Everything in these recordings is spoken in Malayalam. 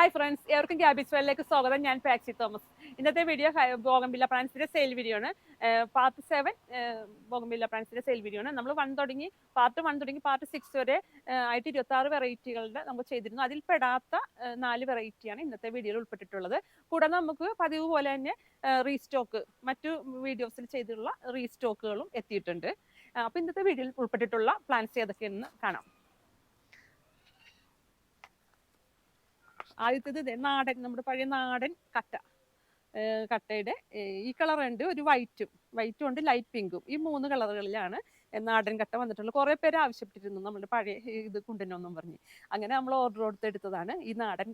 ഹായ് ഫ്രണ്ട്സ് ഏവർക്കും ക്യാബേജ് വെല്ലിലേക്ക് സ്വാഗതം. ഞാൻ പാക്സി തോമസ് ഇന്നത്തെ വീഡിയോ ബോഗംബില്ല പ്രാൻസിന്റെ സെയിൽ വീഡിയോ ആണ്. പാർട്ട് സെവൻ ബോഗംബില്ല പ്രാൻസിന്റെ സെയിൽ വീഡിയോ ആണ്. നമ്മൾ വൺ തുടങ്ങി പാർട്ട് വൺ തുടങ്ങി പാർട്ട് സിക്സ് വരെ ആയിട്ട് ഇരുപത്തി ആറ് വെറൈറ്റികളുടെ നമ്മൾ ചെയ്തിരുന്നു. അതിൽ പെടാത്ത നാല് വെറൈറ്റിയാണ് ഇന്നത്തെ വീഡിയോയിൽ ഉൾപ്പെട്ടിട്ടുള്ളത്. കൂടാതെ നമുക്ക് പതിവ് പോലെ തന്നെ റീസ്റ്റോക്ക് മറ്റു വീഡിയോസിൽ ചെയ്തിട്ടുള്ള റീസ്റ്റോക്കുകളും എത്തിയിട്ടുണ്ട്. അപ്പോൾ ഇന്നത്തെ വീഡിയോയിൽ ഉൾപ്പെട്ടിട്ടുള്ള പ്ലാൻസ് ഏതൊക്കെയെന്ന് കാണാം. ആദ്യത്തേത് നാടൻ നമ്മുടെ പഴയ നാടൻ കട്ട. കട്ടയുടെ ഈ കളർ ഉണ്ട് ഒരു വൈറ്റും വൈറ്റും ഉണ്ട് ലൈറ്റ് പിങ്കും. ഈ മൂന്ന് കളറുകളിലാണ് നാടൻ കട്ട വന്നിട്ടുള്ളത്. കുറേ പേര് ആവശ്യപ്പെട്ടിരുന്നു നമ്മുടെ പഴയ ഇത് കൊണ്ടുവരണമെന്നും പറഞ്ഞ്. അങ്ങനെ നമ്മൾ ഓർഡർ കൊടുത്തെടുത്തതാണ് ഈ നാടൻ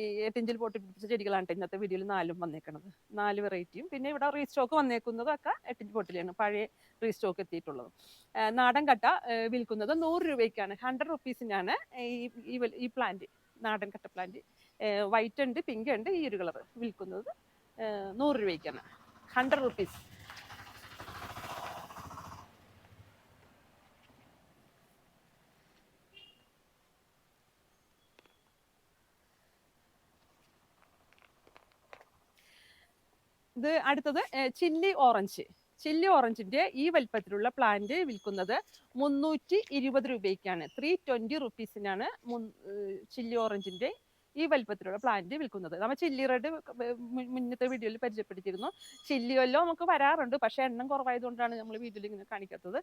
ഈ എട്ടിഞ്ചിൽ പോട്ടി പിടിപ്പിച്ച ചെടികളാണ് ഇന്നത്തെ വീഡിയോയിൽ നാലും വന്നേക്കണത്. നാല് വെറൈറ്റിയും. പിന്നെ ഇവിടെ റീസ്റ്റോക്ക് വന്നേക്കുന്നതൊക്കെ എട്ടിഞ്ച് പോട്ടിലാണ് പഴയ റീസ്റ്റോക്ക് എത്തിയിട്ടുള്ളത്. നാടൻ കട്ട വിൽക്കുന്നത് നൂറ് രൂപയ്ക്കാണ്. ഹൺഡ്രഡ് റുപ്പീസിനാണ് ഈ ഈ പ്ലാന്റ്. നാടൻ കട്ടപ്ലാന്റ്. വൈറ്റ് ഉണ്ട് പിങ്ക് ഉണ്ട് ഈ ഒരു കളർ വിൽക്കുന്നത് നൂറ് രൂപയ്ക്കാണ്. ഹൺഡ്രഡ് റുപ്പീസ് ഇത് അടുത്തത് ചില്ലി ഓറഞ്ച്. ചില്ലി ഓറഞ്ചിന്റെ ഈ വലിപ്പത്തിലുള്ള പ്ലാന്റ് വിൽക്കുന്നത് മുന്നൂറ്റി ഇരുപത് രൂപയ്ക്കാണ് ത്രീ ട്വന്റി റുപ്പീസിനാണ് ചില്ലി ഓറഞ്ചിന്റെ ഈ വലിപ്പത്തിലുള്ള പ്ലാന്റ് വിൽക്കുന്നത്. നമ്മൾ ചില്ലി റെഡ് മുന്നത്തെ വീഡിയോയിൽ പരിചയപ്പെടുത്തിയിരുന്നു. ചില്ലി വല്ലോ നമുക്ക് വരാറുണ്ട് പക്ഷേ എണ്ണം കുറവായതുകൊണ്ടാണ് നമ്മൾ വീഡിയോയിൽ ഇങ്ങനെ കാണിക്കാത്തത്.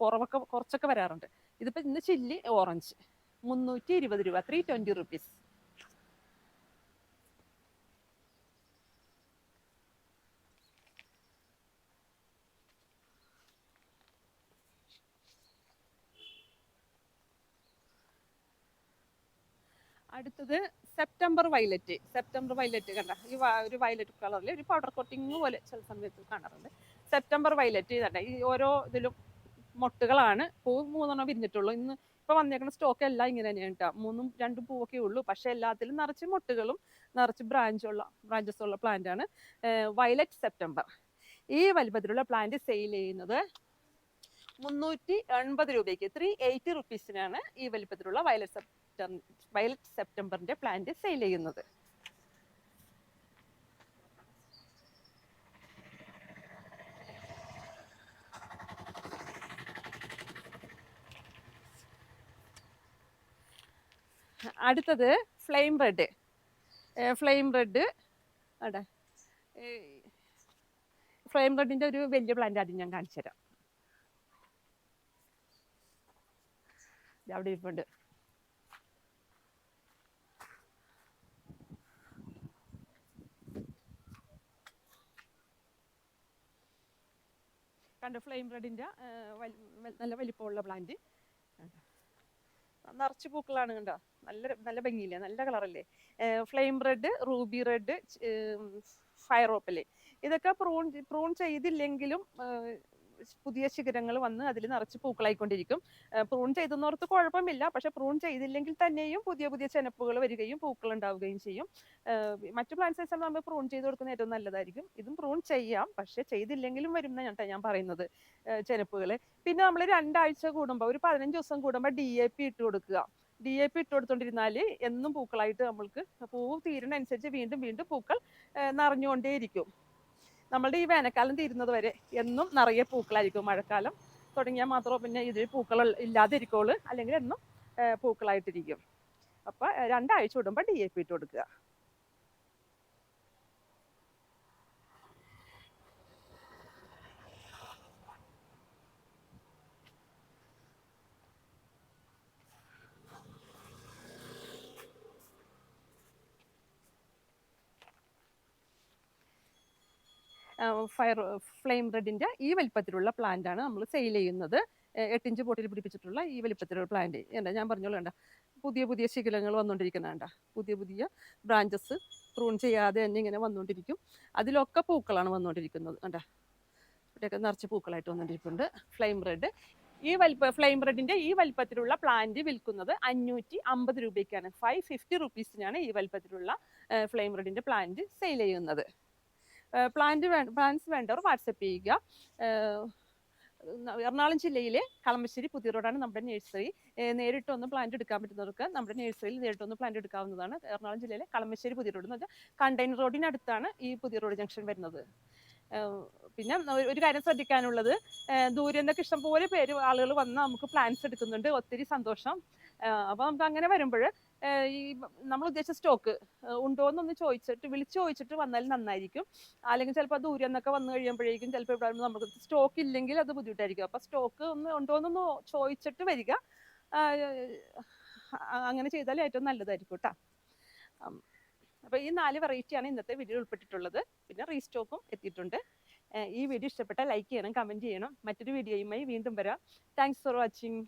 കുറവൊക്കെ കുറച്ചൊക്കെ വരാറുണ്ട്. ഇതിപ്പോൾ ഇന്ന് ചില്ലി ഓറഞ്ച് മുന്നൂറ്റി ഇരുപത് രൂപ ത്രീ ട്വന്റി റുപ്പീസ് അടുത്തത് സെപ്റ്റംബർ വയലറ്റ് സെപ്റ്റംബർ വയലറ്റ് കണ്ട ഈ ഒരു വയലറ്റ് കളറിൽ ഒരു പൗഡർ കോട്ടിങ് പോലെ ചില സമയത്ത് കാണാറുണ്ട്. സെപ്റ്റംബർ വയലറ്റ് കണ്ട ഈ ഓരോ ഇതിലും മൊട്ടുകളാണ്. പൂ മൂന്നെണ്ണം വിരിഞ്ഞിട്ടുള്ളൂ. ഇന്ന് ഇപ്പൊ വന്നേക്കുന്ന സ്റ്റോക്ക് എല്ലാം ഇങ്ങനെ തന്നെയാണ് കേട്ടോ മൂന്നും രണ്ടും പൂവൊക്കെ ഉള്ളൂ. പക്ഷെ എല്ലാത്തിലും നിറച്ച് മൊട്ടുകളും നിറച്ച് ബ്രാഞ്ചുള്ള ബ്രാഞ്ചസ് ഉള്ള പ്ലാന്റ് ആണ് വയലറ്റ് സെപ്റ്റംബർ ഈ വലിപ്പത്തിലുള്ള പ്ലാന്റ് സെയിൽ ചെയ്യുന്നത് മുന്നൂറ്റി എൺപത് രൂപയ്ക്ക് ത്രീ എയ്റ്റി റുപ്പീസിനാണ് ഈ വലിപ്പത്തിലുള്ള വയലറ്റ് സെപ്റ്റം വയലറ്റ് സെപ്റ്റംബറിന്റെ പ്ലാന്റ് സെയിൽ ചെയ്യുന്നത്. അടുത്തത് ഫ്ലെയിം ബ്രെഡ് ഫ്ലെയിം ബ്രെഡ് അവിടെ ഫ്ലെയിം റെഡിന്റെ ഒരു വലിയ പ്ലാന്റ് ആദ്യം ഞാൻ കാണിച്ചു തരാം അവിടെ ഇരിപ്പുണ്ട്. കണ്ടോ ഫ്ലെയിം റെഡിന്റെ നല്ല വലിപ്പമുള്ള പ്ലാന്റ് നിറച്ച് പൂക്കളാണ് കണ്ടോ. നല്ല നല്ല ഭംഗിയില്ലേ നല്ല കളറല്ലേ flame red ruby red fire opal ഇതൊക്കെ പ്രൂൺ പ്രൂൺ ചെയ്തില്ലെങ്കിലും പുതിയ ശിഖരങ്ങൾ വന്ന് അതിൽ നിറച്ച് പൂക്കളായിക്കൊണ്ടിരിക്കും. പ്രൂൺ ചെയ്തെന്നോർത്ത് കുഴപ്പമില്ല. പക്ഷെ പ്രൂൺ ചെയ്തില്ലെങ്കിൽ തന്നെയും പുതിയ പുതിയ ചെനപ്പുകൾ വരികയും പൂക്കൾ ഉണ്ടാവുകയും ചെയ്യും മറ്റു പ്ലാന്റ്സ് നമ്മൾ പ്രൂൺ ചെയ്ത് കൊടുക്കുന്നത് ഏറ്റവും നല്ലതായിരിക്കും. ഇതും പ്രൂൺ ചെയ്യാം. പക്ഷെ ചെയ്തില്ലെങ്കിലും വരും എന്നാണ് ഞാൻ പറയുന്നത്. ചെനപ്പുകൾ പിന്നെ നമ്മൾ രണ്ടാഴ്ച കൂടുമ്പോൾ ഒരു പതിനഞ്ച് ദിവസം കൂടുമ്പോൾ ഡി എ പി ഇട്ട് കൊടുക്കുക. ഡി എ പി ഇട്ട് കൊടുത്തോണ്ടിരുന്നാൽ എന്നും പൂക്കളായിട്ട് നമ്മൾക്ക് പൂവ് തീരുന്നതനുസരിച്ച് വീണ്ടും വീണ്ടും പൂക്കൾ നിറഞ്ഞുകൊണ്ടേയിരിക്കും. നമ്മളുടെ ഈ വേനൽക്കാലം തീരുന്നത് വരെ എന്നും നിറയെ പൂക്കളായിരിക്കും മഴക്കാലം. തുടങ്ങിയാൽ മാത്രമേ പിന്നെ ഇതിൽ പൂക്കൾ ഇല്ലാതെ ഇരിക്കുള്ളൂ അല്ലെങ്കിൽ എന്നും പൂക്കളായിട്ടിരിക്കും. അപ്പോൾ രണ്ടാഴ്ച കൂടുമ്പോൾ ഡി എ പി ഇട്ട് കൊടുക്കുക. ഫയർ ഫ്ലെയിം റെഡിന്റെ ഈ വലിപ്പത്തിലുള്ള ആണ് നമ്മൾ സെയിൽ ചെയ്യുന്നത്. എട്ടിഞ്ച് പോട്ടിൽ പിടിപ്പിച്ചിട്ടുള്ള ഈ വലിപ്പത്തിലുള്ള പ്ലാന്റ് എന്താ ഞാൻ പറഞ്ഞോളൂ കണ്ടോ? പുതിയ പുതിയ ശിഖരങ്ങൾ വന്നുകൊണ്ടിരിക്കുന്നുണ്ട പുതിയ പുതിയ ബ്രാഞ്ചസ് പ്രൂൺ ചെയ്യാതെ തന്നെ ഇങ്ങനെ വന്നുകൊണ്ടിരിക്കും അതിലൊക്കെ പൂക്കളാണ് വന്നുകൊണ്ടിരിക്കുന്നത് കണ്ട? ഇവിടെയൊക്കെ നിറച്ച് പൂക്കളായിട്ട് വന്നുകൊണ്ടിരിക്കുന്നുണ്ട് ഫ്ലെയിം റെഡ് ഈ വലിപ്പ ഫ്ലെയിം റെഡിന്റെ ഈ വലിപ്പത്തിലുള്ള പ്ലാന്റ് വിൽക്കുന്നത് അഞ്ഞൂറ്റി അമ്പത് രൂപയ്ക്കാണ്. ഫൈവ് ഫിഫ്റ്റി റുപ്പീസിനാണ് ഈ വലിപ്പത്തിലുള്ള ഫ്ലെയിം റെഡിന്റെ പ്ലാന്റ് സെയിൽ ചെയ്യുന്നത്. പ്ലാന്റ് പ്ലാന്റ്സ് വേണ്ടവർ വാട്സപ്പ് ചെയ്യുക. എറണാകുളം ജില്ലയിലെ കളമശ്ശേരി പുതിയ റോഡാണ് നമ്മുടെ നഴ്സറി നേരിട്ട് ഒന്ന് പ്ലാന്റ് എടുക്കാൻ പറ്റുന്നവർക്ക് നമ്മുടെ നഴ്സറിയിൽ നേരിട്ട് ഒന്ന് പ്ലാന്റ് എടുക്കാവുന്നതാണ് എറണാകുളം ജില്ലയിലെ കളമശ്ശേരി പുതിയ റോഡ് എന്ന് വെച്ചാൽ കണ്ടെയ്നർ റോഡിനടുത്താണ് ഈ പുതിയ റോഡ് ജംഗ്ഷൻ വരുന്നത് പിന്നെ ഒരു- കാര്യം ശ്രദ്ധിക്കാനുള്ളത് ദൂരെന്നൊക്കെ ദൂരെ ഇഷ്ടം ഇഷ്ടംപോലെ പേര് ആളുകൾ വന്ന് നമുക്ക് പ്ലാൻസ് എടുക്കുന്നുണ്ട്. ഒത്തിരി സന്തോഷം. അപ്പോൾ നമുക്ക് അങ്ങനെ വരുമ്പോൾ ഈ നമ്മൾ ഉദ്ദേശിച്ച സ്റ്റോക്ക് ഉണ്ടോ എന്നൊന്ന് ചോദിച്ചിട്ട് വിളിച്ചു ചോദിച്ചിട്ട് വന്നാൽ നന്നായിരിക്കും. അല്ലെങ്കിൽ ചിലപ്പോൾ ദൂരെ നിന്നൊക്കെ വന്നു കഴിയുമ്പോഴേക്കും ചിലപ്പോൾ ഇവിടെ നമുക്ക് സ്റ്റോക്ക് ഇല്ലെങ്കിൽ അത് ബുദ്ധിമുട്ടായിരിക്കും. അപ്പോൾ സ്റ്റോക്ക് ഒന്ന് ഉണ്ടോ ചോദിച്ചിട്ട് വരിക. അങ്ങനെ ചെയ്താൽ ഏറ്റവും നല്ലതായിരിക്കും കേട്ടോ അപ്പോൾ ഈ നാല് വെറൈറ്റിയാണ് ഇന്നത്തെ വീഡിയോ ഉൾപ്പെട്ടിട്ടുള്ളത്. പിന്നെ റീസ്റ്റോക്കും എത്തിയിട്ടുണ്ട്. ഈ വീഡിയോ ഇഷ്ടപ്പെട്ടാൽ ലൈക്ക് ചെയ്യണം കമന്റ് ചെയ്യണം. മറ്റൊരു വീഡിയോയുമായി വീണ്ടും വരാം. Thanks for watching